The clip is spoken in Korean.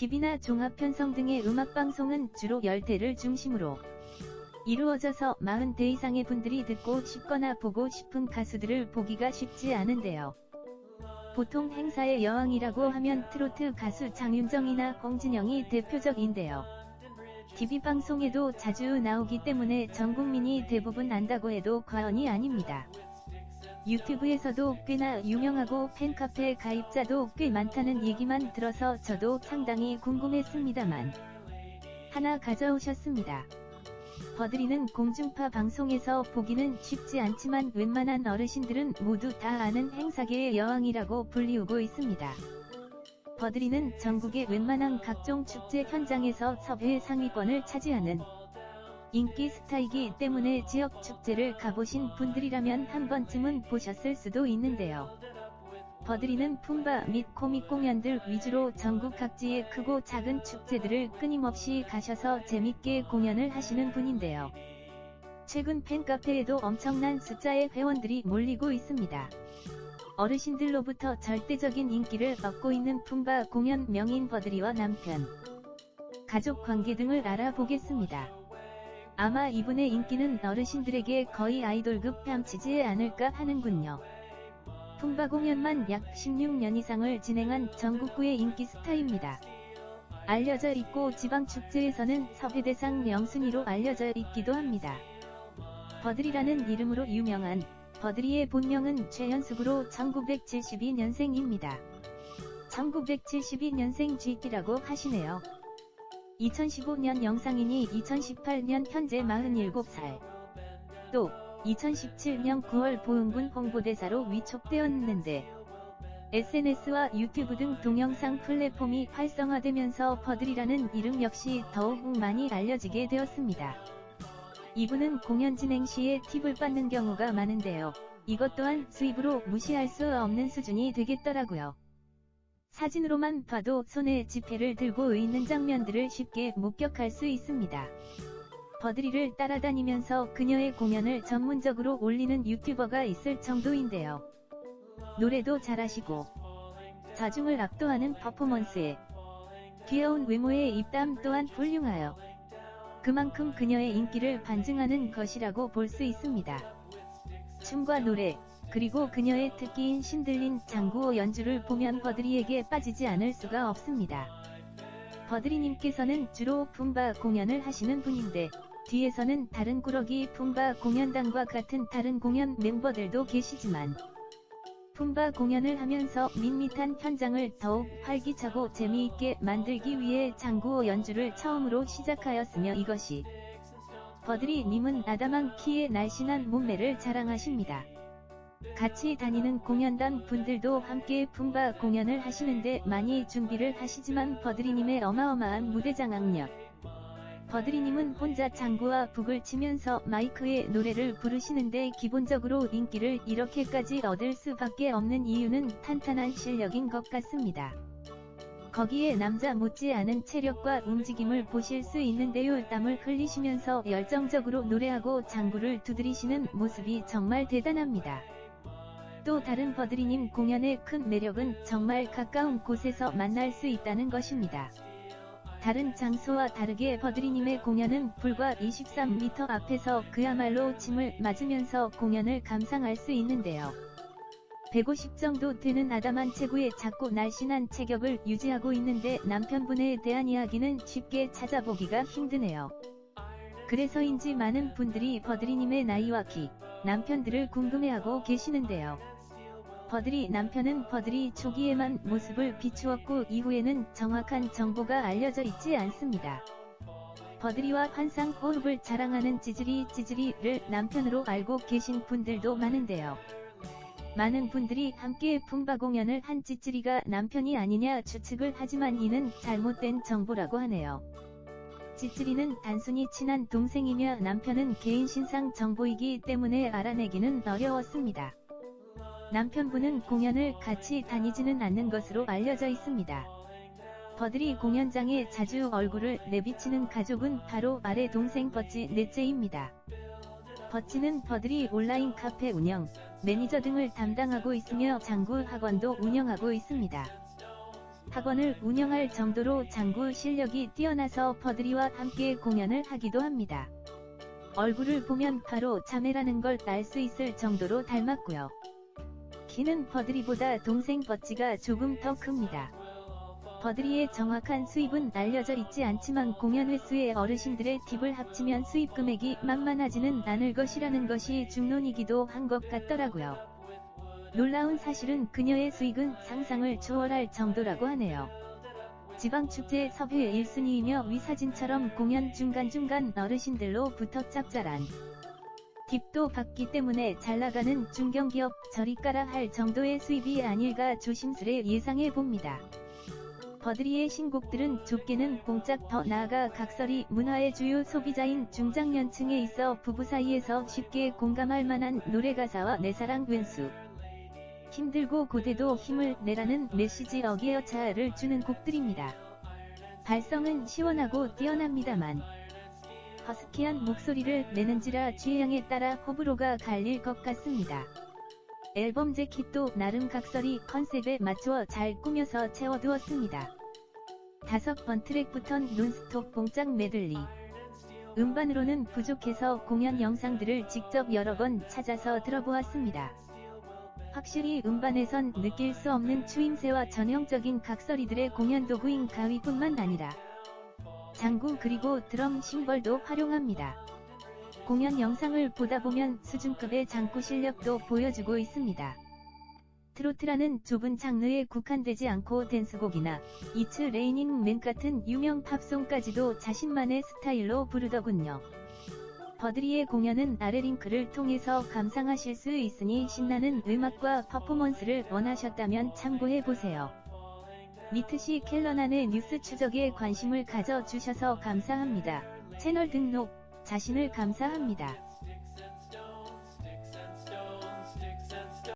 TV나 종합 편성 등의 음악 방송은 주로 열대를 중심으로 이루어져서 40대 이상의 분들이 듣고 싶거나 보고 싶은 가수들을 보기가 쉽지 않은데요. 보통 행사의 여왕이라고 하면 트로트 가수 장윤정이나 홍진영이 대표적인데요. TV방송에도 자주 나오기 때문에 전 국민이 대부분 안다고 해도 과언이 아닙니다. 유튜브에서도 꽤나 유명하고 팬카페 가입자도 꽤 많다는 얘기만 들어서 저도 상당히 궁금했습니다만 하나 가져오셨습니다. 버드리는 공중파 방송에서 보기는 쉽지 않지만 웬만한 어르신들은 모두 다 아는 행사계의 여왕이라고 불리우고 있습니다. 버드리는 전국의 웬만한 각종 축제 현장에서 섭외 상위권을 차지하는 인기 스타이기 때문에 지역 축제를 가보신 분들이라면 한 번쯤은 보셨을 수도 있는데요. 버드리는 품바 및 코믹 공연들 위주로 전국 각지의 크고 작은 축제들을 끊임없이 가셔서 재밌게 공연을 하시는 분인데요. 최근 팬카페에도 엄청난 숫자의 회원들이 몰리고 있습니다. 어르신들로부터 절대적인 인기를 얻고 있는 품바 공연 명인 버드리와 남편, 가족 관계 등을 알아보겠습니다. 아마 이분의 인기는 어르신들에게 거의 아이돌급 뺨치지 않을까 하는군요. 품바 공연만 약 16년 이상을 진행한 전국구의 인기 스타입니다. 알려져 있고 지방축제에서는 섭외대상 명순위로 알려져 있기도 합니다. 버드리라는 이름으로 유명한 버드리의 본명은 최현숙으로 1972년생입니다. 1972년생 GT라고 하시네요. 2015년 영상이니 2018년 현재 47살. 또 2017년 9월 보은군 홍보대사로 위촉되었는데 SNS와 유튜브 등 동영상 플랫폼이 활성화되면서 버들이라는 이름 역시 더욱 많이 알려지게 되었습니다. 이분은 공연 진행 시에 팁을 받는 경우가 많은데요. 이것 또한 수입으로 무시할 수 없는 수준이 되겠더라고요. 사진으로만 봐도 손에 지폐를 들고 있는 장면들을 쉽게 목격할 수 있습니다. 버드리를 따라다니면서 그녀의 공연을 전문적으로 올리는 유튜버가 있을 정도인데요. 노래도 잘하시고 자중을 압도하는 퍼포먼스에 귀여운 외모의 입담 또한 훌륭하여 그만큼 그녀의 인기를 반증하는 것이라고 볼 수 있습니다. 춤과 노래, 그리고 그녀의 특기인 신들린 장구어 연주를 보면 버드리에게 빠지지 않을 수가 없습니다. 버드리님께서는 주로 품바 공연을 하시는 분인데, 뒤에서는 다른 꾸러기 품바 공연단과 같은 다른 공연 멤버들도 계시지만, 품바 공연을 하면서 밋밋한 현장을 더욱 활기차고 재미있게 만들기 위해 장구어 연주를 처음으로 시작하였으며 이것이 버드리님은 아담한 키에 날씬한 몸매를 자랑하십니다. 같이 다니는 공연단 분들도 함께 품바 공연을 하시는데 많이 준비를 하시지만 버드리님의 어마어마한 무대 장 악력. 버드리님은 혼자 장구와 북을 치면서 마이크에 노래를 부르시는데 기본적으로 인기를 이렇게까지 얻을 수밖에 없는 이유는 탄탄한 실력인 것 같습니다. 거기에 남자 못지않은 체력과 움직임을 보실 수 있는데요. 땀을 흘리시면서 열정적으로 노래하고 장구를 두드리시는 모습이 정말 대단합니다. 또 다른 버드리님 공연의 큰 매력은 정말 가까운 곳에서 만날 수 있다는 것입니다. 다른 장소와 다르게 버드리님의 공연은 불과 23m 앞에서 그야말로 침을 맞으면서 공연을 감상할 수 있는데요. 150 정도 되는 아담한 체구의 작고 날씬한 체격을 유지하고 있는데 남편분에 대한 이야기는 쉽게 찾아보기가 힘드네요. 그래서인지 많은 분들이 버드리님의 나이와 키, 남편들을 궁금해하고 계시는데요. 버드리 남편은 버드리 초기에만 모습을 비추었고 이후에는 정확한 정보가 알려져 있지 않습니다. 버드리와 환상 호흡을 자랑하는 찌질이 찌질이를 남편으로 알고 계신 분들도 많은데요. 많은 분들이 함께 품바 공연을 한 찌찌리가 남편이 아니냐 추측을 하지만 이는 잘못된 정보라고 하네요. 찌찌리는 단순히 친한 동생이며 남편은 개인 신상 정보이기 때문에 알아내기는 어려웠습니다. 남편분은 공연을 같이 다니지는 않는 것으로 알려져 있습니다. 버들이 공연장에 자주 얼굴을 내비치는 가족은 바로 아래 동생 버찌 넷째입니다. 버찌는 버들이 온라인 카페 운영, 매니저 등을 담당하고 있으며 장구 학원도 운영하고 있습니다. 학원을 운영할 정도로 장구 실력이 뛰어나서 버드리와 함께 공연을 하기도 합니다. 얼굴을 보면 바로 자매라는 걸 알 수 있을 정도로 닮았고요. 키는 버드리보다 동생 버찌가 조금 더 큽니다. 버드리의 정확한 수입은 알려져 있지 않지만 공연 횟수에 어르신들의 팁을 합치면 수입 금액이 만만하지는 않을 것이라는 것이 중론이기도 한 것 같더라고요. 놀라운 사실은 그녀의 수익은 상상을 초월할 정도라고 하네요. 지방축제 섭외 1순위이며 위사진처럼 공연 중간중간 어르신들로 부터 짭짤한 팁도 받기 때문에 잘 나가는 중견기업 저리 까라 할 정도의 수입이 아닐까 조심스레 예상해 봅니다. 버드리의 신곡들은 좁게는 공짝 더 나아가 각설이 문화의 주요 소비자인 중장년층에 있어 부부 사이에서 쉽게 공감할 만한 노래 가사와 내 사랑 왼수 힘들고 고대도 힘을 내라는 메시지 어기어차를 주는 곡들입니다. 발성은 시원하고 뛰어납니다만 허스키한 목소리를 내는지라 취향에 따라 호불호가 갈릴 것 같습니다. 앨범 재킷도 나름 각설이 컨셉에 맞추어 잘 꾸며서 채워두었습니다. 다섯 번 트랙부턴 논스톱 봉짝 메들리. 음반으로는 부족해서 공연 영상들을 직접 여러 번 찾아서 들어보았습니다. 확실히 음반에선 느낄 수 없는 추임새와 전형적인 각설이들의 공연 도구인 가위뿐만 아니라 장구 그리고 드럼 심벌도 활용합니다. 공연 영상을 보다 보면 수준급의 장구 실력도 보여주고 있습니다. 트로트라는 좁은 장르에 국한되지 않고 댄스곡이나 이츠 레이닝 맨 같은 유명 팝송까지도 자신만의 스타일로 부르더군요. 버드리의 공연은 아래 링크를 통해서 감상하실 수 있으니 신나는 음악과 퍼포먼스를 원하셨다면 참고해보세요. 미트시 켈러난의 뉴스 추적에 관심을 가져주셔서 감사합니다. 채널 등록, 자신을 감사합니다.